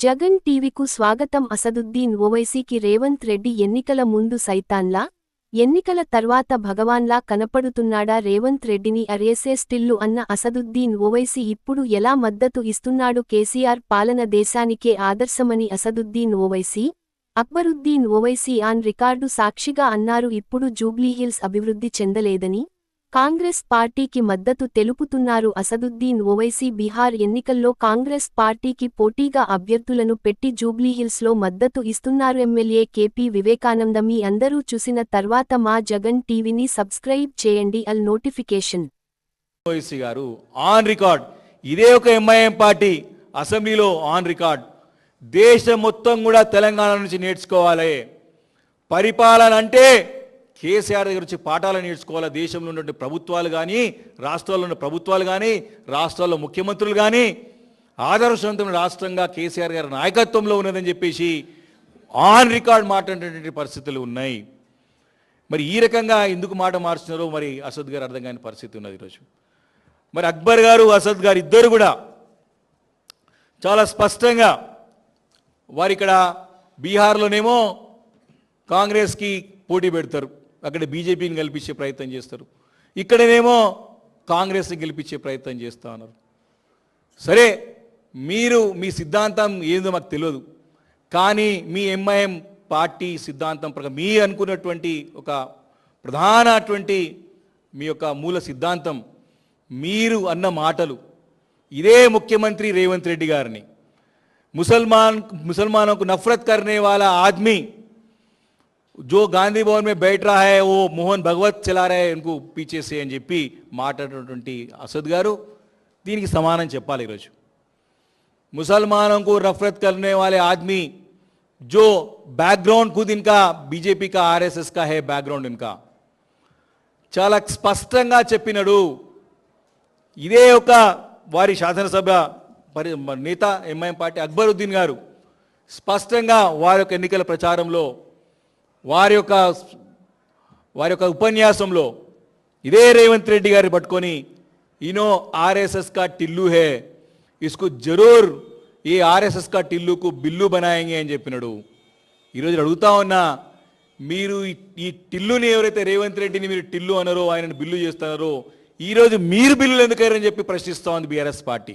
జగన్ టీవీకు స్వాగతం అసదుద్దీన్ ఓవైసీకి రేవంత్ రెడ్డి ఎన్నికల ముందు సైతాన్లా? ఎన్నికల తర్వాత భగవాన్లా కనపడుతున్నాడా రేవంత్ రెడ్డిని? అరేసే స్టిల్లు అన్న అసదుద్దీన్ ఓవైసీ ఇప్పుడు ఎలా మద్దతు ఇస్తున్నాడు కేసీఆర్ పాలన దేశానికే ఆదర్శమని అసదుద్దీన్ ఓవైసీ? అక్బరుద్దీన్ ఓవైసీ ఆన్ రికార్డు సాక్షిగా అన్నారు ఇప్పుడు జూబ్లీహిల్స్ అభివృద్ధి చెందలేదని? కాంగ్రెస్ పార్టీకి మద్దతు తెలుపుతున్నారు అసదుద్దీన్ ఓవైసీ బీహార్ ఎన్నికల్లో కాంగ్రెస్ పార్టీకి పోటీగా అభ్యర్థులను పెట్టి జూబ్లీహిల్స్లో మద్దతు ఇస్తున్నారు ఎమ్మెల్యే కేపీ వివేకానంద మీ అందరూ చూసిన తర్వాత మా జగన్ టీవీని సబ్స్క్రైబ్ చేయండి. అల్ నోటిఫికేషన్. ఓవైసీ గారు ఆన్ రికార్డ్. ఇదే ఒక ఎంఐఎం పార్టీ అసెంబ్లీలో ఆన్ రికార్డ్. దేశం మొత్తం కూడా తెలంగాణ నుంచి నేర్చుకోవాలి. పరిపాలన అంటే కేసీఆర్ దగ్గర వచ్చి పాఠాలు నేర్చుకోవాలి? దేశంలో ఉన్నటువంటి ప్రభుత్వాలు కానీ రాష్ట్రాల్లో ఉన్న ప్రభుత్వాలు కానీ రాష్ట్రాల్లో ముఖ్యమంత్రులు కానీ ఆదర్శవంతమైన రాష్ట్రంగా కేసీఆర్ గారి నాయకత్వంలో ఉన్నదని చెప్పేసి ఆన్ రికార్డ్ మాట్లాడేటువంటి పరిస్థితులు ఉన్నాయి. మరి ఈ రకంగా ఎందుకు మాట మార్చున్నారో మరి అసద్ గారు అర్థం కాని పరిస్థితి ఉన్నది ఈరోజు. మరి అక్బర్ గారు అసద్ గారు ఇద్దరు కూడా చాలా స్పష్టంగా వారిక్కడ బీహార్లోనేమో కాంగ్రెస్కి పోటీ పెడతారు. అక్కడ బీజేపీని గెలిపించే ప్రయత్నం చేస్తారు. ఇక్కడనేమో కాంగ్రెస్ని గెలిపించే ప్రయత్నం చేస్తా ఉన్నారు. సరే మీరు మీ సిద్ధాంతం ఏందో మాకు తెలియదు కానీ మీ ఎంఐఎం పార్టీ సిద్ధాంతం ప్రకారం మీ అనుకున్నటువంటి ఒక ప్రధానటువంటి మీ యొక్క మూల సిద్ధాంతం మీరు అన్న మాటలు ఇదే ముఖ్యమంత్రి రేవంత్ రెడ్డి గారిని ముసల్మాన్ ముసల్మానకు నఫరత్ కరనే వాళ్ళ ఆద్మీ జో గాంధీ భవన్ మే बैठ रहा ఓ మోహన్ భగవత్ చలా रहे ఇన్కు అని చెప్పి మాట్లాడినటువంటి అసద్ గారు దీనికి సమానం చెప్పాలి ఈరోజు ముసల్మానంకు రఫ్రత్ కర్నే వాలే ఆద్మీ జో బ్యాక్గ్రౌండ్ खुद इनका బీజేపీ का ఆర్ఎస్ఎస్ का హే బ్యాక్గ్రౌండ్ ఇంకా చాలా స్పష్టంగా చెప్పినడు ఇదే ఒక వారి శాసనసభ పరి నేత ఎంఐఎం పార్టీ అక్బరుద్దీన్ గారు స్పష్టంగా వారి యొక్క ఎన్నికల ప్రచారంలో వారి యొక్క వారి యొక్క ఉపన్యాసంలో ఇదే రేవంత్ రెడ్డి గారిని పట్టుకొని ఈనో ఆర్ఎస్ఎస్ కా టిల్లు హే ఇస్కు జరూర్ ఈ ఆర్ఎస్ఎస్ కా టిల్లుకు బిల్లు బనాయంగే అని చెప్పినాడు. ఈరోజు అడుగుతా ఉన్నా మీరు ఈ- టిల్లుని ఎవరైతే రేవంత్ రెడ్డిని మీరు టిల్లు అన్నారో ఆయనను బిల్లు చేస్తున్నారో ఈరోజు మీరు బిల్లులు ఎందుకయ్యారని చెప్పి ప్రశ్నిస్తా ఉంది బీఆర్ఎస్ పార్టీ.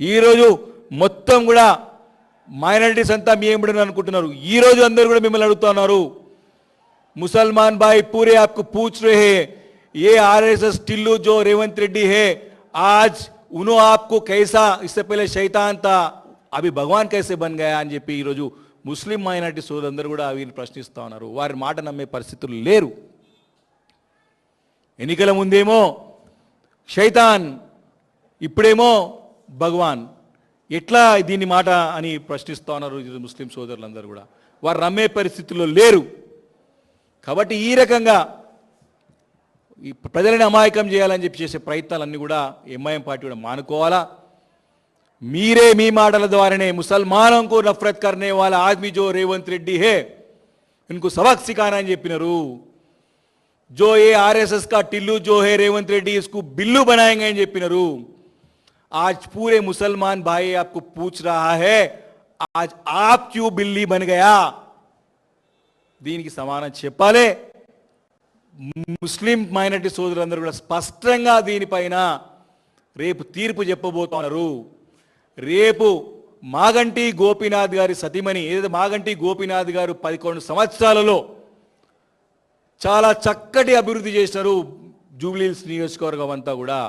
ఈరోజు మొత్తం కూడా మైనారిటీస్ అంతా మీ ఏమిడని అనుకుంటున్నారు ఈరోజు అందరూ కూడా మిమ్మల్ని అడుగుతున్నారు ముసల్మాన్ భాయ్ పూరే ఆప్కు పూచ్ రహే ఏ ఆర్ఎస్ఎస్ టిల్లు జో రేవంత్ రెడ్డి హే ఆజ్ ఉను ఆప్కు కైసా ఇస్తే పైలే శైతాన్ తా అవి భగవాన్ కైసే బన్ గయా అని చెప్పి ఈరోజు ముస్లిం మైనార్టీ సోదరులందరూ కూడా వీరిని ప్రశ్నిస్తూ ఉన్నారు వారి మాట నమ్మే పరిస్థితులు లేరు ఎన్నికల ముందేమో శైతాన్ ఇప్పుడేమో భగవాన్ ఎట్లా దీని మాట అని ప్రశ్నిస్తూ ఉన్నారు ముస్లిం సోదరులందరూ కూడా. వారు నమ్మే పరిస్థితుల్లో లేరు. కాబట్టి ఈ రకంగా ఈ ప్రజలని అమాయకం చేయాలని చెప్పి చేసే ప్రయత్నాలన్నీ కూడా ఎంఐఎం పార్టీ కూడా మానుకోవాలా? మీరే మీ మాటల ద్వారానే ముసల్మానంకు నఫరత్ కర్నే వాళ్ళ ఆద్మీ జో రేవంత్ రెడ్డి హే ఇన్కు సవక్ సిఖానా అని చెప్పినారు. జో ఏ ఆర్ఎస్ఎస్ కా టిల్లు జో హే రేవంత్ రెడ్డి ఇసుకు బిల్లు బనాయంగా అని చెప్పినారు. आज पूरे मुसलमान भाई आपको पूछ रहा है आज आप क्यों बिल्ली बन गया దీనికి సమానం చెప్పాలి ముస్లిం మైనారిటీ సోదరులందరూ కూడా స్పష్టంగా దీనిపైన రేపు తీర్పు చెప్పబోతున్నారు రేపు మాగంటి గోపీనాథ్ గారి సతీమణి ఏదైతే మాగంటి గోపీనాథ్ గారు పదకొండు సంవత్సరాలలో చాలా చక్కటి అభివృద్ధి చేసినారు జూబ్లీహిల్స్ నియోజకవర్గం అంతా కూడా